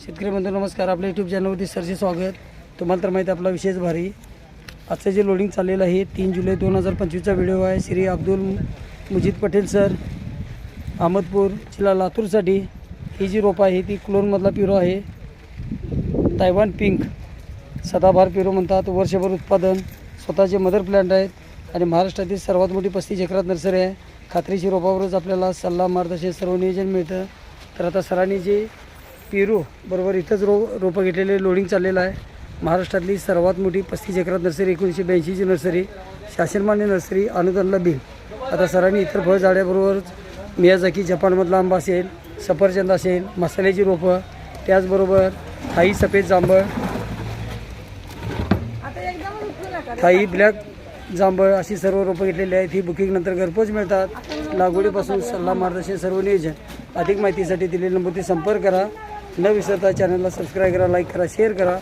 शेतकरी बंधू नमस्कार. आपल्या यूट्यूब चॅनलवरती सरचे स्वागत. तुम्हाला तर माहिती आहे आपला विशेष भारी. आजचं जे लोडिंग चाललेलं आहे तीन जुलै दोन हजार पंचवीसचा व्हिडिओ आहे. श्री अब्दुल मुजिद पटेल सर अहमदपूर जिल्हा लातूरसाठी. ही जी रोपं आहे ती क्लोनमधला पिरो आहे. तायवान पिंक सदाभार पिरो म्हणतात. वर्षभर उत्पादन स्वतःचे मदर प्लॅन्ट आहेत आणि महाराष्ट्रातील सर्वात मोठी पस्तीस एकरात नर्सरी आहे. खात्रीशी रोपावरच आपल्याला सल्ला मार्गदर्शन सर्व नियोजन मिळतं. तर आता सरांनी जे पेरू बरोबर इथंच रो रोपं घेतलेले लोडिंग चाललेलं आहे. महाराष्ट्रातली सर्वात मोठी पस्तीस एकरात नर्सरी एकोणीसशे ब्याऐंशीची नर्सरी शासनमान्य नर्सरी अनुदानला बिल. आता सरांनी इतर फळझाड्याबरोबरच मियाजाकी जपानमधला आंबा असेल सफरचंद असेल मसाल्याची रोपं त्याचबरोबर थाई सफेद जांभळ थाई ब्लॅक जांभळ अशी सर्व रोपं घेतलेली आहेत. ही बुकिंग नंतर घरपोच मिळतात. लागवडीपासून सल्ला मार्गदर्शन सर्व नियोजन. अधिक माहितीसाठी दिलेल्या नंबरती संपर्क करा. न विसरता चॅनलला सबस्क्राईब करा लाईक करा शेअर करा.